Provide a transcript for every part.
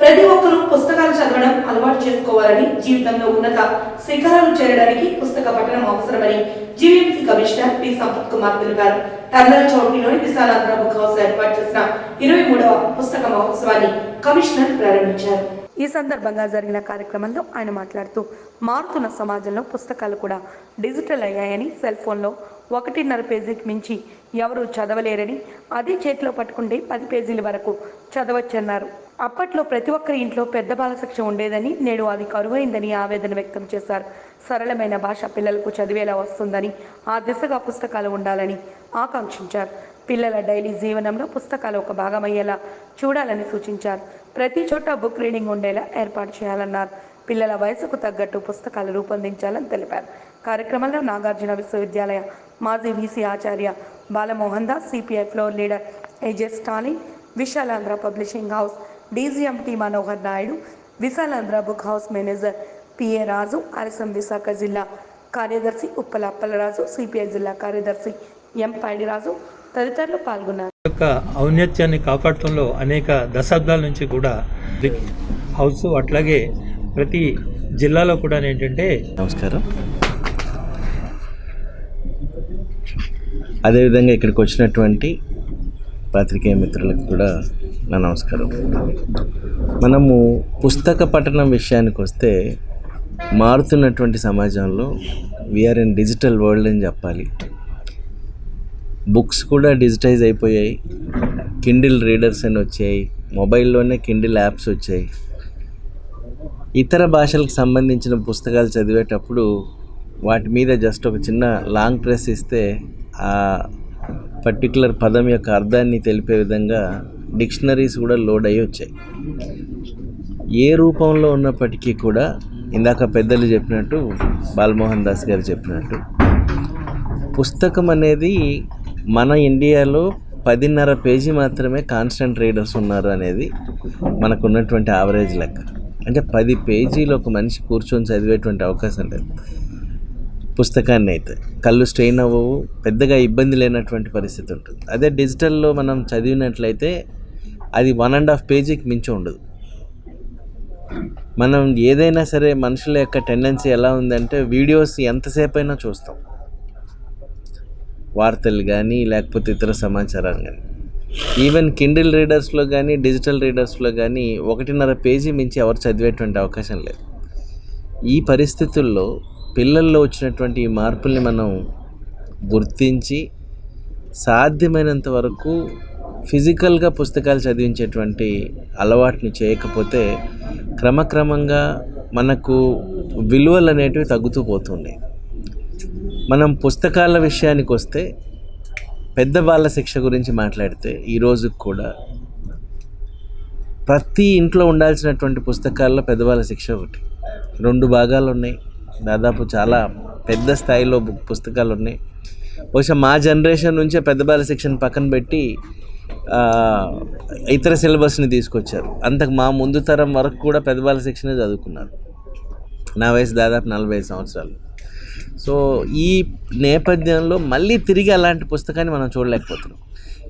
ప్రతి ఒక్కరూ పుస్తకాలు చదవడం అలవాటు చేసుకోవాలని జీవితంలో ఉన్నత శిఖరాలు చేరడానికి పుస్తక పఠనం అవసరమని GVMC commissioner P. Sampath Kumar తెలిపారు. టండల చౌటీలోని విశాలాంధ్ర బుక్ హౌస్ ఏర్పాటు చేసిన ఇరవై మూడవ పుస్తక మహోత్సవాన్ని కమిషనర్ ప్రారంభించారు. ఈ సందర్భంగా జరిగిన కార్యక్రమంలో ఆయన మాట్లాడుతూ మారుతున్న సమాజంలో పుస్తకాలు కూడా డిజిటల్ అయ్యాయని సెల్ ఫోన్లో ఒకటిన్నర పేజీకి మించి ఎవరు చదవలేరని అదే చేతిలో పట్టుకుంటే పది పేజీల వరకు చదవచ్చన్నారు. అప్పట్లో ప్రతి ఒక్కరి ఇంట్లో పెద్ద బాలశిక్ష ఉండేదని నేడు అది కరువైందని ఆవేదన వ్యక్తం చేశారు. సరళమైన భాష పిల్లలకు చదివేలా వస్తుందని ఆ దిశగా పుస్తకాలు ఉండాలని ఆకాంక్షించారు. పిల్లల డైలీ జీవనంలో పుస్తకాలు ఒక భాగమయ్యేలా చూడాలని సూచించారు. ప్రతి చోట బుక్ రీడింగ్ ఉండేలా ఏర్పాటు చేయాలన్నారు. పిల్లల వయసుకు తగ్గట్టు పుస్తకాలు రూపొందించాలని తెలిపారు. కార్యక్రమంలో నాగార్జున విశ్వవిద్యాలయ మాజీ వీసీ ఆచార్య Balamohan Das CPI floor leader AJ Stalin Visalaandhra publishing house DGM T Manohar Naidu Visalaandhra book house manager PA Raju Arasam Visakha జిల్లా కార్యదర్శి ఉప్పల అప్పలరాజు సిపిఐ జిల్లా కార్యదర్శి ఎం పైడిరాజు తదితరులు పాల్గొన్నారు. యొక్క ఔన్నత్యాన్ని కాపాడటంలో అనేక దశాబ్దాల నుంచి కూడా హౌస్ అట్లాగే ప్రతి జిల్లాలో కూడా ఏంటంటే నమస్కారం. అదేవిధంగా ఇక్కడికి వచ్చినటువంటి పాత్రికేయ మిత్రులకు కూడా నా నమస్కారం. మనము పుస్తక పఠనం విషయానికి వస్తే మారుతున్నటువంటి సమాజంలో వీఆర్ ఇన్ డిజిటల్ వరల్డ్ అని చెప్పాలి. బుక్స్ కూడా డిజిటైజ్ అయిపోయాయి. కిండిల్ రీడర్స్ అని వచ్చాయి. మొబైల్లోనే కిండిల్ యాప్స్ వచ్చాయి. ఇతర భాషలకు సంబంధించిన పుస్తకాలు చదివేటప్పుడు వాటి మీద జస్ట్ ఒక చిన్న లాంగ్ ప్రెస్ ఇస్తే ఆ పర్టికులర్ పదం యొక్క అర్థాన్ని తెలిపే విధంగా డిక్షనరీస్ కూడా లోడ్ అయ్యి వచ్చాయి. ఏ రూపంలో ఉన్నప్పటికీ కూడా ఇందాక పెద్దలు చెప్పినట్టు బాలమోహన్ దాస్ గారు చెప్పినట్టు పుస్తకం అనేది మన ఇండియాలో పదిన్నర పేజీ మాత్రమే కాన్స్టెంట్ రీడర్స్ ఉన్నారు అనేది మనకున్నటువంటి యావరేజ్ లెక్క. అంటే పది పేజీలు ఒక మనిషి కూర్చొని చదివేటువంటి అవకాశం లేదు. పుస్తకాన్ని అయితే. కళ్ళు స్ట్రెయిన్ అవ్వవు పెద్దగా ఇబ్బంది లేనటువంటి పరిస్థితి ఉంటుంది. అదే డిజిటల్లో మనం చదివినట్లయితే అది వన్ అండ్ హాఫ్ పేజీకి మించి ఉండదు. మనం ఏదైనా సరే మనుషుల యొక్క టెండెన్సీ ఎలా ఉందంటే వీడియోస్ ఎంతసేపు అయినా చూస్తాం. వార్తలు కానీ లేకపోతే ఇతర సమాచారాలు కానీ ఈవెన్ కిండిల్ రీడర్స్లో కానీ డిజిటల్ రీడర్స్లో కానీ ఒకటిన్నర పేజీ మించి ఎవరు చదివేటువంటి అవకాశం లేదు. ఈ పరిస్థితుల్లో పిల్లల్లో వచ్చినటువంటి ఈ మార్పుల్ని మనం గుర్తించి సాధ్యమైనంత వరకు ఫిజికల్గా పుస్తకాలు చదివించేటువంటి అలవాటుని చేయకపోతే క్రమక్రమంగా మనకు విలువలు అనేటివి తగ్గుతూ పోతున్నాయి మనం పుస్తకాల విషయానికి వస్తే పెద్ద బాల శిక్ష గురించి మాట్లాడితే ఈరోజు కూడా ప్రతి ఇంట్లో ఉండాల్సినటువంటి పుస్తకాల్లో పెద్దవాళ్ళ శిక్ష ఒకటి. రెండు భాగాలు ఉన్నాయి. దాదాపు చాలా పెద్ద స్థాయిలో బుక్ పుస్తకాలు ఉన్నాయి. బహుశా మా జనరేషన్ నుంచే పెద్ద బాల శిక్షను పక్కన పెట్టి ఇతర సిలబస్ని తీసుకొచ్చారు. అంతకు మా ముందు తరం వరకు కూడా పెద్ద బాల శిక్షనే చదువుకున్నారు. నా వయసు దాదాపు నలభై ఐదు సంవత్సరాలు. సో ఈ నేపథ్యంలో మళ్ళీ తిరిగి అలాంటి పుస్తకాన్ని మనం చూడలేకపోతున్నాం.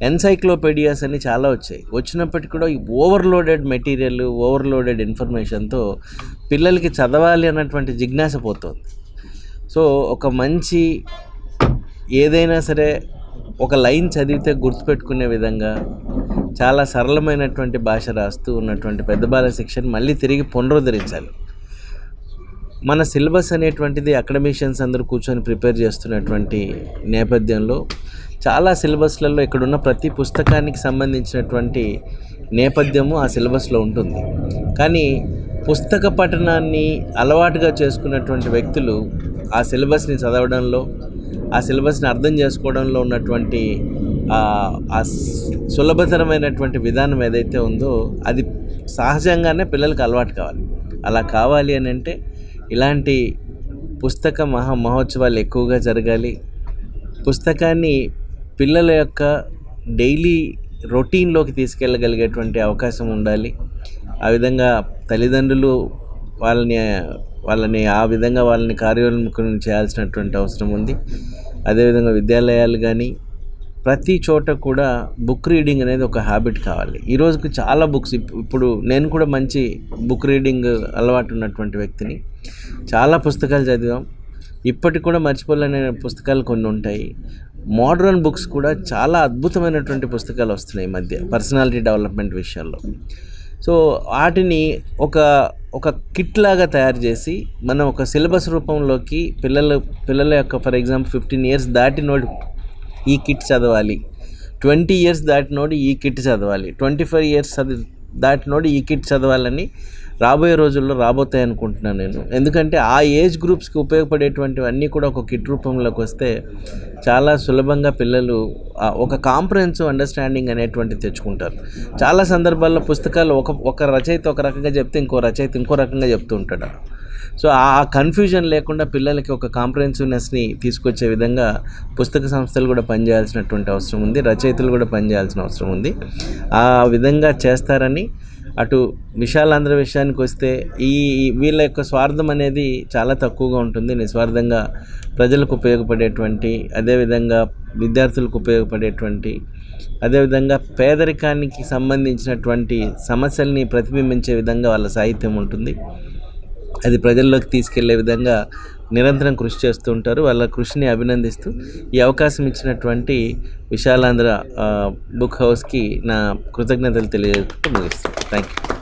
ఎన్సైక్లోపీడియాస్ అని చాలా వచ్చాయి. వచ్చినప్పటికీ కూడా ఈ ఓవర్లోడెడ్ మెటీరియల్ ఓవర్లోడెడ్ ఇన్ఫర్మేషన్తో పిల్లలకి చదవాలి అన్నటువంటి జిజ్ఞాస పోతుంది. సో ఒక మంచి ఏదైనా సరే ఒక లైన్ చదివితే గుర్తుపెట్టుకునే విధంగా చాలా సరళమైనటువంటి భాష రాస్తూ ఉన్నటువంటి పెద్ద బాల శిక్షను మళ్ళీ తిరిగి పునరుద్ధరించాలి. మన సిలబస్ అనేటువంటిది అకాడమిషియన్స్ అందరూ కూర్చొని ప్రిపేర్ చేస్తున్నటువంటి నేపథ్యంలో చాలా సిలబస్లలో ఇక్కడున్న ప్రతి పుస్తకానికి సంబంధించినటువంటి నేపథ్యము ఆ సిలబస్లో ఉంటుంది. కానీ పుస్తక పఠనాన్ని అలవాటుగా చేసుకున్నటువంటి వ్యక్తులు ఆ సిలబస్ని చదవడంలో ఆ సిలబస్ని అర్థం చేసుకోవడంలో ఉన్నటువంటి ఆ ఆ సులభతరమైనటువంటి విధానం ఏదైతే ఉందో అది సహజంగానే పిల్లలకు అలవాటు కావాలి. అలా కావాలి అని అంటే ఇలాంటి పుస్తక మహా మహోత్సవాలు ఎక్కువగా జరగాలి. పుస్తకాన్ని పిల్లల యొక్క డైలీ రొటీన్లోకి తీసుకెళ్ళగలిగేటువంటి అవకాశం ఉండాలి. ఆ విధంగా తల్లిదండ్రులు వాళ్ళని వాళ్ళని ఆ విధంగా వాళ్ళని కార్యోన్ముఖం చేయాల్సినటువంటి అవసరం ఉంది. అదేవిధంగా విద్యాలయాలు కానీ ప్రతి చోట కూడా బుక్ రీడింగ్ అనేది ఒక హ్యాబిట్ కావాలి. ఈ రోజుకి చాలా బుక్స్ ఇప్పుడు నేను కూడా మంచి బుక్ రీడింగ్ అలవాటు ఉన్నటువంటి వ్యక్తిని. చాలా పుస్తకాలు చదివాం. ఇప్పటికి కూడా మర్చిపోలేని పుస్తకాలు కొన్ని ఉంటాయి. మోడ్రన్ బుక్స్ కూడా చాలా అద్భుతమైనటువంటి పుస్తకాలు వస్తున్నాయి ఈ మధ్య పర్సనాలిటీ డెవలప్మెంట్ విషయాల్లో. సో వాటిని ఒక ఒక కిట్ లాగా తయారు చేసి మనం ఒక సిలబస్ రూపంలోకి పిల్లల పిల్లల యొక్క ఫర్ ఎగ్జాంపుల్ ఫిఫ్టీన్ ఇయర్స్ దాటినోడు ఈ కిట్ చదవాలి. ట్వంటీ ఇయర్స్ దాటినోడు ఈ కిట్ చదవాలి. ట్వంటీ ఫైవ్ ఇయర్స్ చదివి దాటినోడు ఈ కిట్ చదవాలని రాబోయే రోజుల్లో రాబోతాయి అనుకుంటున్నాను నేను. ఎందుకంటే ఆ ఏజ్ గ్రూప్స్కి ఉపయోగపడేటువంటివన్నీ కూడా ఒక కిట్ రూపంలోకి వస్తే చాలా సులభంగా పిల్లలు ఒక కాంప్రహెన్సివ్ అండర్స్టాండింగ్ అనేటువంటిది తెచ్చుకుంటారు. చాలా సందర్భాల్లో పుస్తకాలు ఒక ఒక రచయిత ఒక రకంగా చెప్తే ఇంకో రచయిత ఇంకో రకంగా చెప్తూ ఉంటాడు. సో ఆ కన్ఫ్యూజన్ లేకుండా పిల్లలకి ఒక కాంప్రహెన్సివ్నెస్ని తీసుకొచ్చే విధంగా పుస్తక సంస్థలు కూడా పనిచేయాల్సినటువంటి అవసరం ఉంది రచయితలు కూడా పనిచేయాల్సిన అవసరం ఉంది. ఆ విధంగా చేస్తారని అటు విశాలాంధ్ర విషయానికి వస్తే ఈ వీళ్ళ యొక్క స్వార్థం అనేది చాలా తక్కువగా ఉంటుంది. నిస్వార్థంగా ప్రజలకు ఉపయోగపడేటువంటి అదేవిధంగా విద్యార్థులకు ఉపయోగపడేటువంటి అదేవిధంగా పేదరికానికి సంబంధించినటువంటి సమస్యల్ని ప్రతిబింబించే విధంగా వాళ్ళ సాహిత్యం ఉంటుంది. అది ప్రజల్లోకి తీసుకెళ్ళే విధంగా నిరంతరం కృషి చేస్తూ ఉంటారు. వాళ్ళ కృషిని అభినందిస్తూ ఈ అవకాశం ఇచ్చినటువంటి విశాలాంధ్ర బుక్ హౌస్కి నా కృతజ్ఞతలు తెలియజేస్తూ ముగిస్తాను థ్యాంక్ యూ